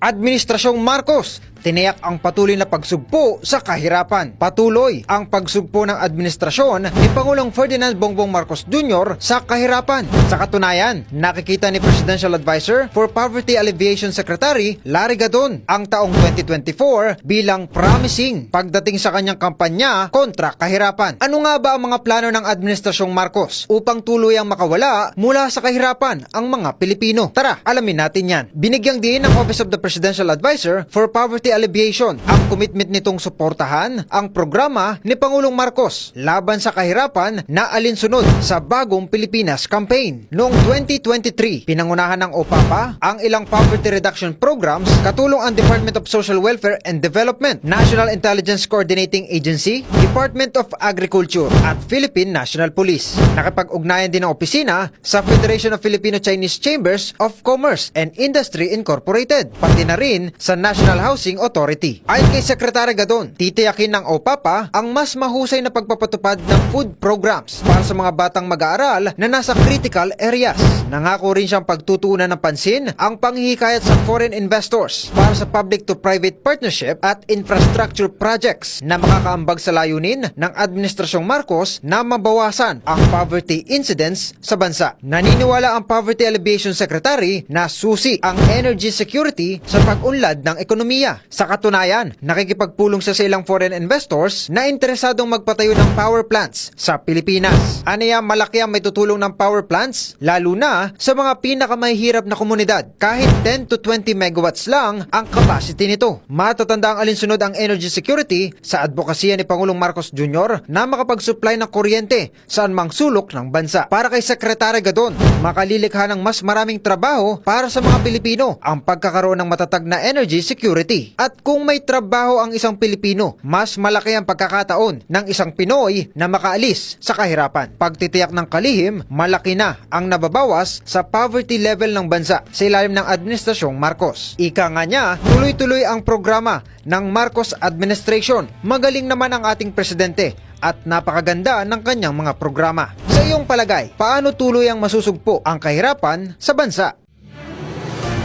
Administrasyong Marcos, tiniyak ang patuloy na pagsugpo sa kahirapan. Patuloy ang pagsugpo ng administrasyon ni Pangulong Ferdinand Bongbong Marcos Jr. sa kahirapan. Sa katunayan, nakikita ni Presidential Advisor for Poverty Alleviation Secretary Larry Gadon ang taong 2024 bilang promising pagdating sa kanyang kampanya kontra kahirapan. Ano nga ba ang mga plano ng Administrasyong Marcos upang tuluyang makawala mula sa kahirapan ang mga Pilipino? Tara, alamin natin yan. Binigyang din ng Office of the Presidential Advisor for Poverty Alleviation ang commitment nitong suportahan ang programa ni Pangulong Marcos laban sa kahirapan na alinsunod sa bagong Pilipinas campaign. Noong 2023, pinangunahan ng OPAPA ang ilang poverty reduction programs katulong ang Department of Social Welfare and Development, National Intelligence Coordinating Agency, Department of Agriculture at Philippine National Police. Nakipag-ugnayan din ang opisina sa Federation of Filipino-Chinese Chambers of Commerce and Industry Incorporated, pati na rin sa National Housing Authority. Ayon kay Secretary Gadon, titiyakin ng OPAPA ang mas mahusay na pagpapatupad ng food programs para sa mga batang mag-aaral na nasa critical areas. Nangako rin siyang pagtutuunan ng pansin ang panghihikayat sa foreign investors para sa public-to-private partnership at infrastructure projects na makakaambag sa layunin ng Administrasyong Marcos na mabawasan ang poverty incidence sa bansa. Naniniwala ang Poverty Alleviation Secretary na susi ang energy security sa pag-unlad ng ekonomiya. Sa katunayan, nakikipagpulong sa ilang foreign investors na interesadong magpatayo ng power plants sa Pilipinas. Aniya malaki ang may tutulong ng power plants, lalo na sa mga pinakamahihirap na komunidad. Kahit 10 to 20 megawatts lang ang capacity nito. Matatanda ang alinsunod ang energy security sa advokasya ni Pangulong Marcos Jr. na makapag-supply ng kuryente saan mang sulok ng bansa. Para kay Sekretary Gadon, makalilikha ng mas maraming trabaho para sa mga Pilipino ang pagkakaroon ng matatag na energy security. At kung may trabaho ang isang Pilipino, mas malaki ang pagkakataon ng isang Pinoy na makaalis sa kahirapan. Pagtitiyak ng kalihim, malaki na ang nababawas sa poverty level ng bansa sa ilalim ng Administrasyong Marcos. Ika nga niya, tuloy-tuloy ang programa ng Marcos Administration. Magaling naman ang ating presidente at napakaganda ng kanyang mga programa. Sa iyong palagay, paano tuloy ang masusugpo ang kahirapan sa bansa?